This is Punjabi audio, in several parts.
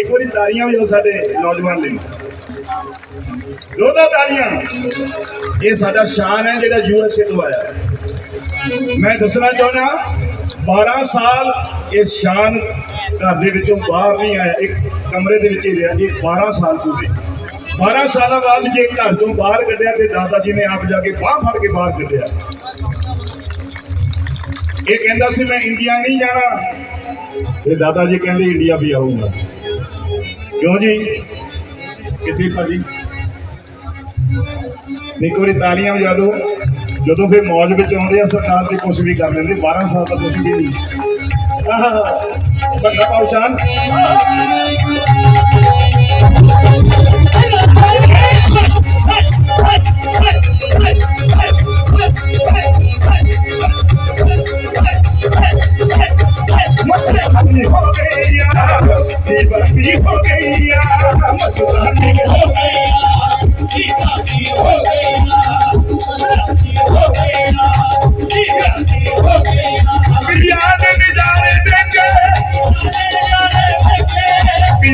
ਇੱਕ ਵਾਰੀ ਤਾਰੀਆਂ ਵਜਾਓ ਸਾਡੇ ਨੌਜਵਾਨ ਲਈ ਦੋਨਾਂ ਤਾਲੀਆਂ ਇਹ ਸਾਡਾ ਸ਼ਾਨ ਹੈ ਜਿਹੜਾ ਯੂਐਸਏ ਤੋਂ ਆਇਆ ਮੈਂ ਦੱਸਣਾ ਚਾਹੁੰਦਾ 12 ਸਾਲ ਇਸ ਸ਼ਾਨ ਘਰ ਦੇ ਵਿੱਚੋਂ ਬਾਹਰ ਨਹੀਂ ਆਇਆ ਇੱਕ ਕਮਰੇ ਦੇ ਵਿੱਚ ਹੀ ਰਿਹਾ ਜੀ 12 ਸਾਲ ਪੂਰੇ 12 ਸਾਲਾਂ ਬਾਅਦ ਜੇ ਘਰ ਤੋਂ ਬਾਹਰ ਕੱਢਿਆ ਤੇ ਦਾਦਾ ਜੀ ਨੇ ਆਪ ਜਾ ਕੇ ਬਾਹ ਫੜ ਕੇ ਬਾਹਰ ਕੱਢਿਆ ਇਹ ਕਹਿੰਦਾ ਸੀ ਮੈਂ ਇੰਡੀਆ ਨਹੀਂ ਜਾਣਾ ਤੇ ਦਾਦਾ ਜੀ ਕਹਿੰਦੇ ਇੰਡੀਆ ਵੀ ਆਉਂਗਾ ਕਿਉਂ ਜੀ ਕਿੱਥੇ ਭਾਜੀ ਇੱਕ ਵਾਰੀ ਤਾਲੀਆਂ ਵਜਾ ਦਿਓ ਜਦੋਂ ਫਿਰ ਮੌਜ ਵਿੱਚ ਆਉਂਦੇ ਆ ਸਰਕਾਰ ਤੇ ਕੁਝ ਵੀ ਕਰ ਲੈਂਦੇ 12 ਸਾਲ ਦਾ ਤੁਸੀਂ ਵੀ ਆਹ ਬੰਦਾ ਪਾਉਸ਼ਾਨ What? What? What?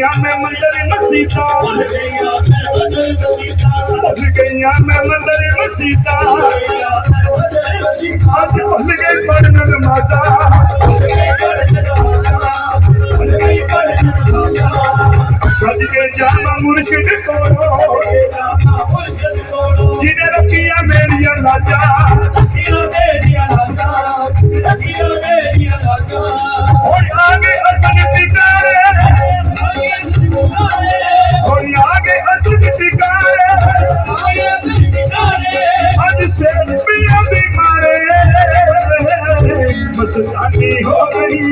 गईया मैं मंदिर मसीता भज गईया मैं मंदिर मसीता आज पढ़न रखिया मेरिया लाजा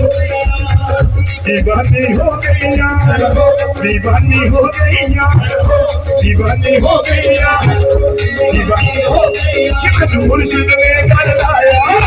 दीवानी हो गैया दीवानी हो गैया दीवानी हो गैया दीवानी हो गैया मुर्शिद ने कर लाया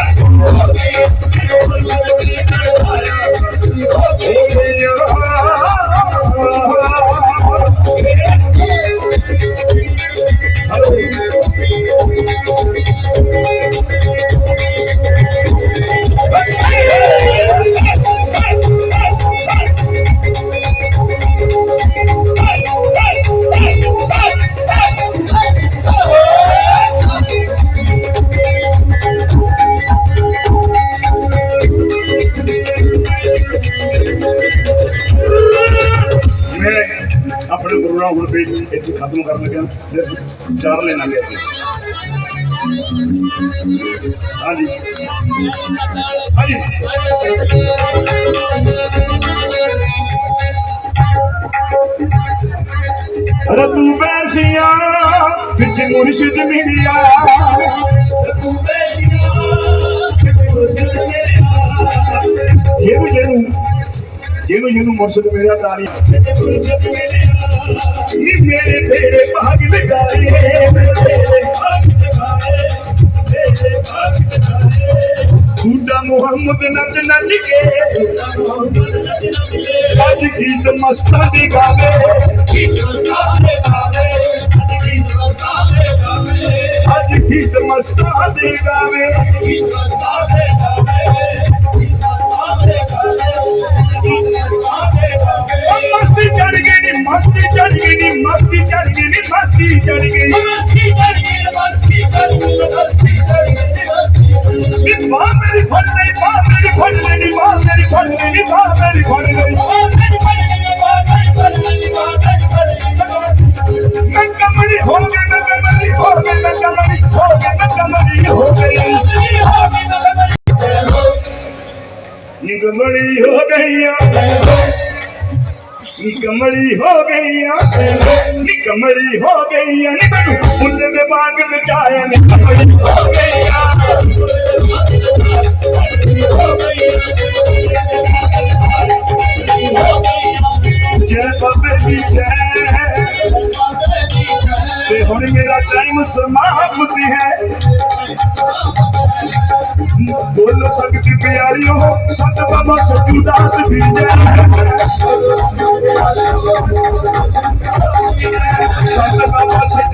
ਹੁਣ ਪੇਜ ਨੂੰ ਇੱਥੇ ਖਤਮ ਕਰਨ ਲੱਗਿਆ ਸਿਰਫ ਚਾਰ ਲੈਣਾ ਗਿਆ ਹਾਂਜੀ ਹਾਂਜੀ ਰਤੂ ਬੈਸੀਆਂ ਵਿੱਚ ਮੁਰਸ਼ਿਦ ਮਿਲਿਆ ਰਤੂ ਬੈਸੀਆਂ ਵਿੱਚ ਮੁਰਸ਼ਿਦ ਮਿਲਿਆ ਜੇ ਨੂੰ ಏನು ಏನು ಮನಸ್ಸಿನ ಮೇಲೆ ದಾರಿ मोहम्मद नच नच के आज गीत मस्ता दी गावे आज गीत मस्ता दी गावे मस्ती चढ़ गई मस्ती चढ़ गई मस्ती चढ़ गई मस्ती चढ़ गई मस्ती चढ़ गई मस्ती चढ़ गई माँ मेरी फट गई माँ मेरी फट गई माँ मेरी फट गई माँ मेरी फट गई नंगमणि हो गई नंगमणि हो गई नंगमणि हो गई नंगमणि हो गई निगमणि हो गई ਨੀ कमड़ी हो गईया नी कमड़ी हो गईया नी बनू उन में बाग मचाया नी कमड़ी हो गईया ਬੋਲੋ ਸੰਗਤੀ ਪਿਆਰਿਓ ਸੰਤ ਬਾਬਾ ਸੱਜੂ ਦਾਸ ਵੀ ਜੈ ਬਾਬਾ ਸੱਜੂ